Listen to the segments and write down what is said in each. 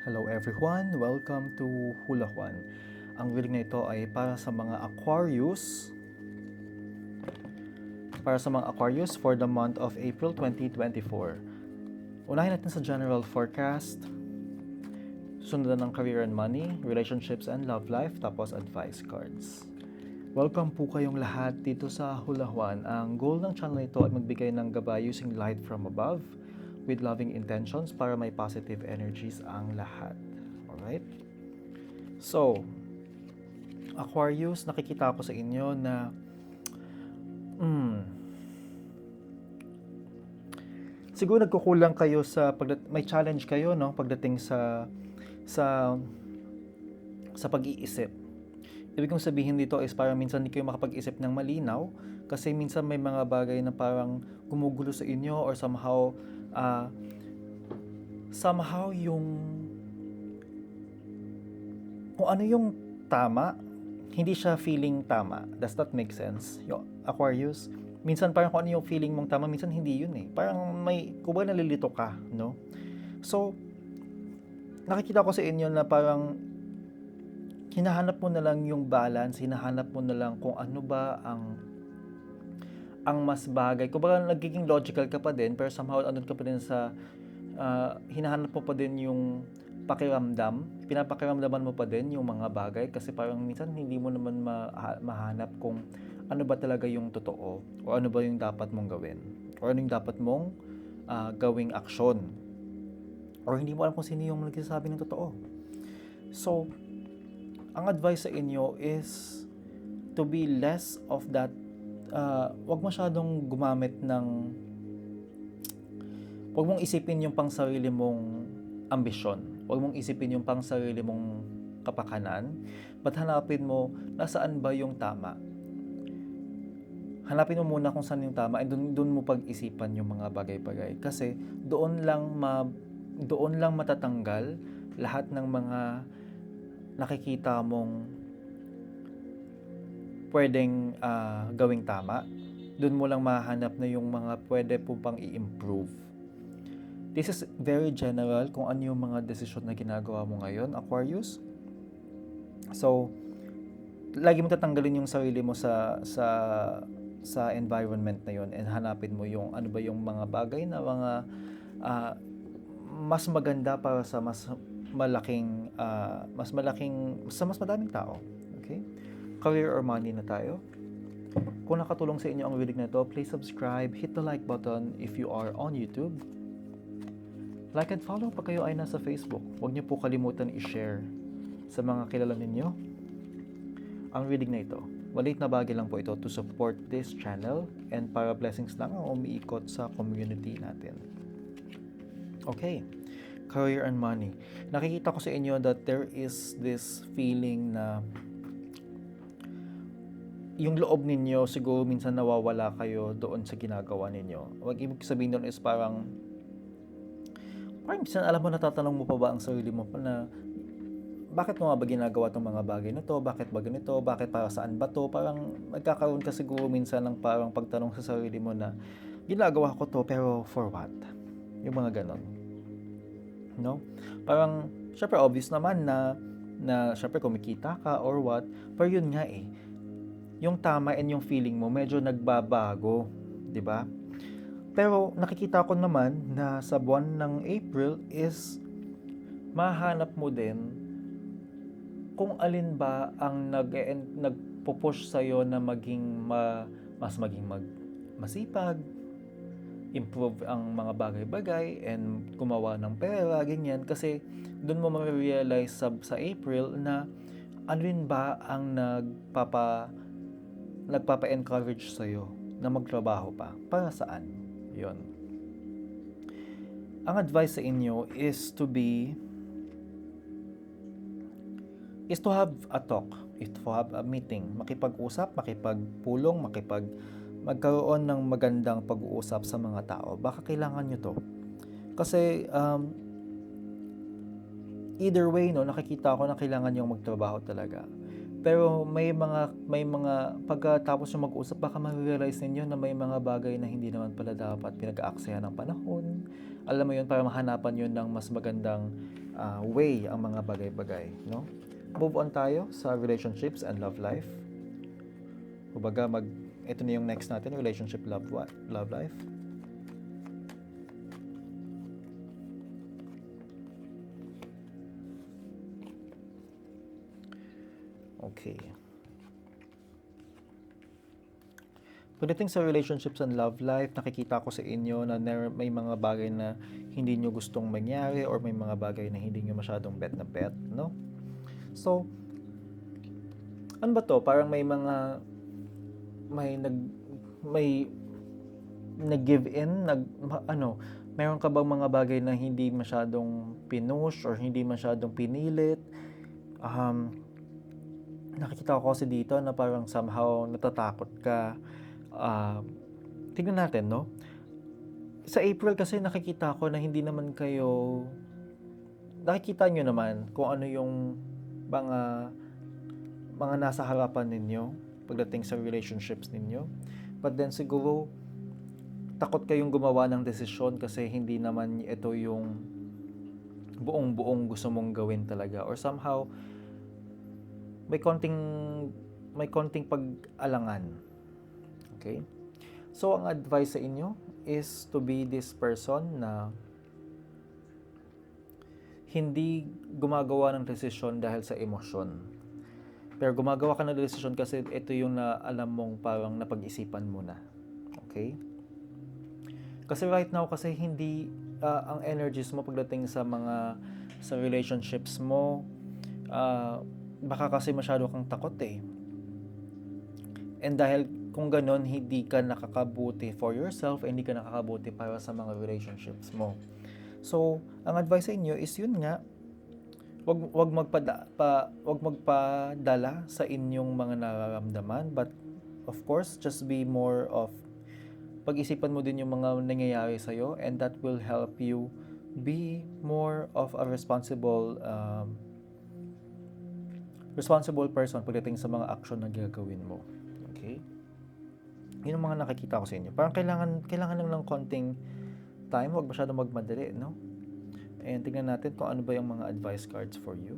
Hello everyone, welcome to Hula Juan. Ang reading na ito ay para sa mga Aquarius para sa mga Aquarius for the month of April 2024. Unahin natin sa general forecast, sundan ng career and money, relationships and love life, tapos advice cards. Welcome po kayong lahat dito sa Hula Juan. Ang goal ng channel nito ay magbigay ng gabay using light from above with loving intentions para may positive energies ang lahat. Alright? So, Aquarius, nakikita ko sa inyo na mm, siguro nagkukulang kayo sa pagdat- may challenge kayo no pagdating sa sa sa pag-iisip. Ibig kong sabihin dito is parang minsan hindi kayo makapag-isip ng malinaw kasi minsan may mga bagay na parang gumugulo sa inyo or somehow ah, somehow yung kung ano yung tama, hindi siya feeling tama. Does that make sense? Yung Aquarius, minsan parang kung ano yung feeling mong tama, minsan hindi yun eh. Parang may, kumbaga nalilito ka, no? So, nakikita ko sa inyo na parang hinahanap mo na lang yung balance, hinahanap mo na lang kung ano ba ang ang mas bagay. Kumbaga nagiging logical ka pa din, pero somehow andun ka pa din sa ah, hinahanap mo pa din yung pakiramdam, pinapakiramdaman mo pa din yung mga bagay kasi parang minsan hindi mo naman ma- mahanap kung ano ba talaga yung totoo o ano ba yung dapat mong gawin o ano yung dapat mong ah, gawing aksyon or hindi mo alam kung sino yung nagsasabi ng totoo. So, ang advice sa inyo is to be less of that uh, wag masyadong gumamit ng wag mong isipin yung pang sarili mong ambisyon. Wag mong isipin yung pang sarili mong kapakanan. But hanapin mo nasaan ba yung tama. Hanapin mo muna kung saan yung tama and dun, dun mo pag-isipan yung mga bagay-bagay. Kasi doon lang ma, doon lang matatanggal lahat ng mga nakikita mong pwedeng ah, gawing tama, doon mo lang mahanap na yung mga pwede po pang i-improve. This is very general kung ano yung mga desisyon na ginagawa mo ngayon, Aquarius. So, lagi mo tatanggalin yung sarili mo sa sa sa environment na yon and hanapin mo yung ano ba yung mga bagay na mga ah, mas maganda para sa mas malaking ah, mas malaking sa mas madaming tao. Career or money na tayo. Kung nakatulong sa inyo ang reading na to, please subscribe, hit the like button if you are on YouTube. Like and follow pag kayo ay nasa Facebook. Huwag niyo po kalimutan i-share sa mga kilala ninyo ang reading na ito. Walit na bagay lang po ito to support this channel and para blessings lang ang umiikot sa community natin. Okay, career and money. Nakikita ko sa inyo that there is this feeling na yung loob ninyo siguro minsan nawawala kayo doon sa ginagawa ninyo. Wag ibig sabihin doon is parang parang minsan alam mo natatanong mo pa ba ang sarili mo pa na bakit mo nga ba ginagawa tong mga bagay na to? Bakit ba ganito? Bakit para saan ba to? Parang nagkakaroon ka siguro minsan ng parang pagtanong sa sarili mo na ginagawa ko to pero for what? Yung mga ganon. No? Parang syempre obvious naman na na syempre kumikita ka or what, pero yun nga eh yung tama and yung feeling mo medyo nagbabago, 'di ba? Pero nakikita ko naman na sa buwan ng April is mahanap mo din kung alin ba ang nag nagpo-push sa na maging ma, mas maging mag, masipag, improve ang mga bagay-bagay and gumawa ng pera, ganyan. Kasi doon mo ma-realize sa, sa April na alin ba ang nagpapa nagpapa-encourage sa'yo na magtrabaho pa. Para saan? Yon. Ang advice sa inyo is to be is to have a talk, is to have a meeting, makipag-usap, makipagpulong, makipag magkaroon ng magandang pag-uusap sa mga tao. Baka kailangan nyo to. Kasi um, either way, no, nakikita ko na kailangan yung magtrabaho talaga. Pero may mga may mga pagkatapos yung mag-usap baka ma-realize ninyo na may mga bagay na hindi naman pala dapat pinag-aaksayan ng panahon. Alam mo yun para mahanapan yun ng mas magandang ah, way ang mga bagay-bagay, no? Move on tayo sa relationships and love life. Kumbaga mag ito na yung next natin, relationship love love life. Okay. Pagdating sa relationships and love life, nakikita ko sa inyo na may mga bagay na hindi nyo gustong mangyari or may mga bagay na hindi nyo masyadong bet na bet, no? So, ano ba to? Parang may mga may nag may nag-give in, nag ano, meron ka bang mga bagay na hindi masyadong pinush or hindi masyadong pinilit? Um, nakikita ko kasi dito na parang somehow natatakot ka. Ah, tignan natin, no? Sa April kasi nakikita ko na hindi naman kayo nakikita nyo naman kung ano yung mga mga nasa harapan ninyo pagdating sa relationships ninyo. But then siguro takot kayong gumawa ng desisyon kasi hindi naman ito yung buong-buong gusto mong gawin talaga or somehow may konting may konting pag-alangan. Okay? So ang advice sa inyo is to be this person na hindi gumagawa ng desisyon dahil sa emosyon. Pero gumagawa ka ng desisyon kasi ito yung na alam mong parang napag-isipan mo na. Okay? Kasi right now kasi hindi ah, ang energies mo pagdating sa mga sa relationships mo ah, baka kasi masyado kang takot eh. And dahil kung ganun, hindi ka nakakabuti for yourself, hindi ka nakakabuti para sa mga relationships mo. So, ang advice sa inyo is yun nga, wag wag magpada pa wag magpadala sa inyong mga nararamdaman but of course just be more of pag-isipan mo din yung mga nangyayari sa iyo and that will help you be more of a responsible um, responsible person pagdating sa mga action na gagawin mo. Okay? Yun ang mga nakikita ko sa inyo. Parang kailangan kailangan lang ng konting time, wag masyadong magmadali, no? And tingnan natin kung ano ba yung mga advice cards for you.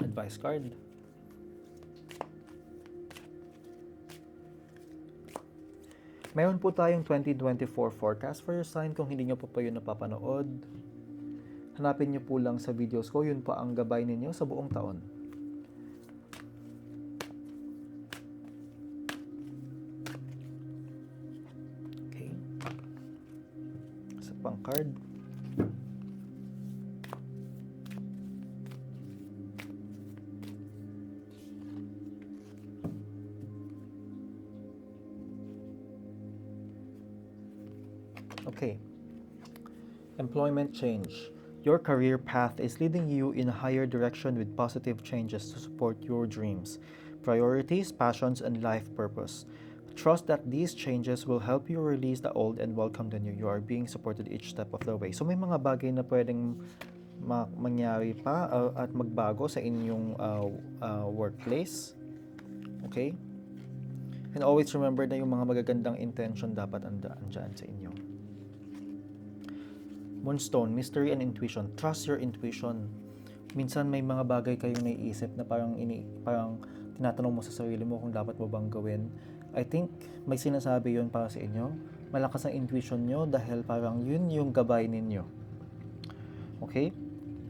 Advice card. Meron po tayong 2024 forecast for your sign kung hindi nyo pa pa yun napapanood. Hanapin nyo po lang sa videos ko, yun pa ang gabay ninyo sa buong taon. Okay. Isa pang card. Okay. Employment change. Your career path is leading you in a higher direction with positive changes to support your dreams, priorities, passions, and life purpose. Trust that these changes will help you release the old and welcome the new. You are being supported each step of the way. So may mga bagay na pwedeng ma- mangyari pa uh, at magbago sa inyong uh, uh, workplace. Okay? And always remember na yung mga magagandang intention dapat anda andyan sa inyo. Moonstone, mystery and intuition. Trust your intuition. Minsan may mga bagay kayong naiisip na parang ini parang tinatanong mo sa sarili mo kung dapat mo bang gawin. I think may sinasabi yon para sa inyo. Malakas ang intuition nyo dahil parang yun yung gabay ninyo. Okay?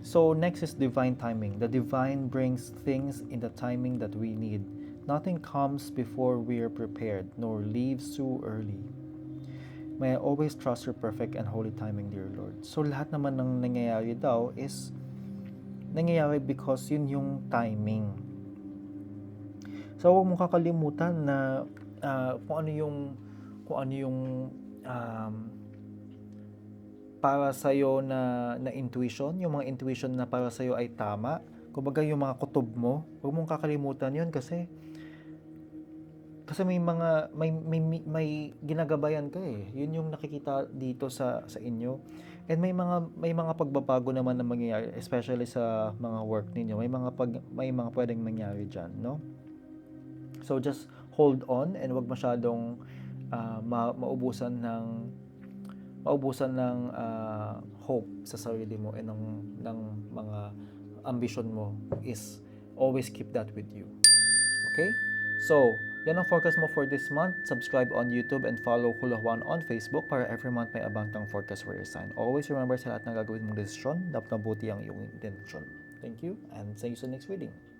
So next is divine timing. The divine brings things in the timing that we need. Nothing comes before we are prepared, nor leaves too early. May I always trust your perfect and holy timing, dear Lord. So lahat naman ng nangyayari daw is nangyayari because yun yung timing. So huwag mong kakalimutan na ah, kung ano yung kung ano yung um, para sa na na intuition, yung mga intuition na para sa ay tama. Kumbaga yung mga kutob mo, huwag mong kakalimutan yun kasi kasi may mga may may, may, ginagabayan ka eh. Yun yung nakikita dito sa sa inyo. And may mga may mga pagbabago naman na mangyayari especially sa mga work ninyo. May mga pag may mga pwedeng mangyari diyan, no? So just hold on and wag masyadong ah, ma- maubusan ng maubusan ng ah, hope sa sarili mo and ng, ng mga ambition mo is always keep that with you. Okay? So, yan ang forecast mo for this month. Subscribe on YouTube and follow Hulahuan on Facebook para every month may abang kang forecast for your sign. Always remember sa lahat ng gagawin mong desisyon, dapat mabuti ang iyong intention. Thank you and see you sa next reading.